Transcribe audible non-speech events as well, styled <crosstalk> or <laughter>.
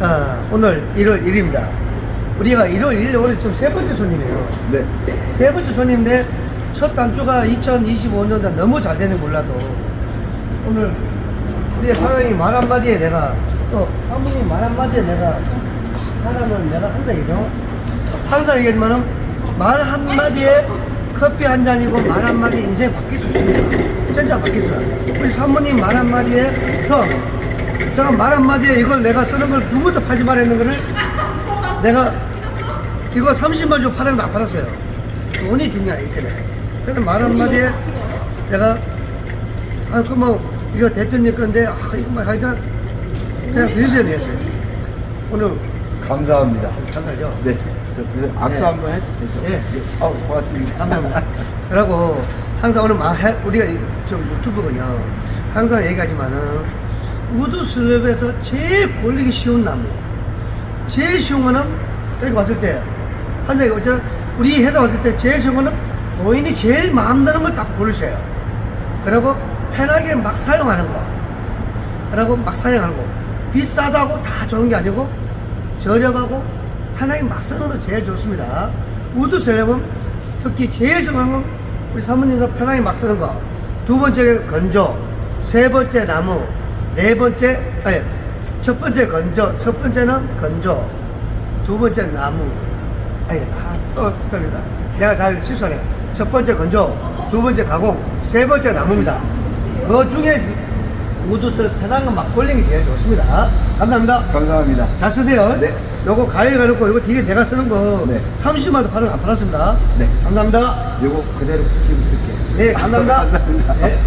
어, 오늘 1월 1일입니다. 우리가 1월 1일 오늘 지금 세 번째 손님이에요. 네. 세 번째 손님인데 첫 단주가 2025년도 너무 잘 되는 몰라도 오늘 우리 사장님 말 한마디에 내가 또 사모님 말 한마디에 내가 사람은 내가 항상 얘기죠. 항상 얘기하지만은 말 한마디에 커피 한 잔이고 말 한마디에 인생이 바뀔 수 있습니다. 진짜 바뀌습니다. 우리 사모님 말 한마디에 형 제가 말 한마디에 이걸 내가 쓰는 걸 누구부터 팔지 말했는 거를 내가 이거 30만 주고 팔았는데 안 팔았어요. 돈이 중요하기 때문에. 그래서 말 한마디에 내가, 아, 그 뭐, 이거 대표님 건데, 아, 이거 뭐 하여튼, 그냥 드리셔야 되겠어요. 오늘, 감사합니다. 감사하죠. 네. 저, 그 악수 네. 한번 해도 되죠? 예. 어, 고맙습니다. 감사합니다. <laughs> 그러고, 항상 오늘 말, 해, 우리가 좀 유튜브거든요. 항상 얘기하지만은, 우드 슬랩에서 제일 골리기 쉬운 나무. 제일 쉬운 거는, 여기 왔을 때, 한장이 어쩌 우리 회사 왔을 때 제일 쉬운 거는 본인이 제일 마음 드는 걸 딱 고르셔요. 그리고 편하게 막 사용하는 거. 그리고 막 사용하는 거. 비싸다고 다 좋은 게 아니고 저렴하고 편하게 막 쓰는 거 제일 좋습니다. 우드 셀럽은 특히 제일 중요한 건 우리 사모님도 편하게 막 쓰는 거. 두 번째 건조. 세 번째 나무. 네 번째, 아니, 첫 번째 건조. 첫 번째는 건조. 두 번째 나무. 아니, 아, 또 틀린다. 내가 잘 실수하네. 첫 번째 건조, 두 번째 가공, 세 번째 나무입니다. 그 중에 우드스를 편한 거막 골링이 제일 좋습니다. 감사합니다. 감사합니다. 잘 쓰세요. 네. 요거 가일 가놓고 요거 뒤에 내가 쓰는 거 네. 30만 원 팔은 안 팔았습니다. 네. 감사합니다. 요거 그대로 붙이고 쓸게요. 네, 감사합니다. <laughs> 감사합니다. 네.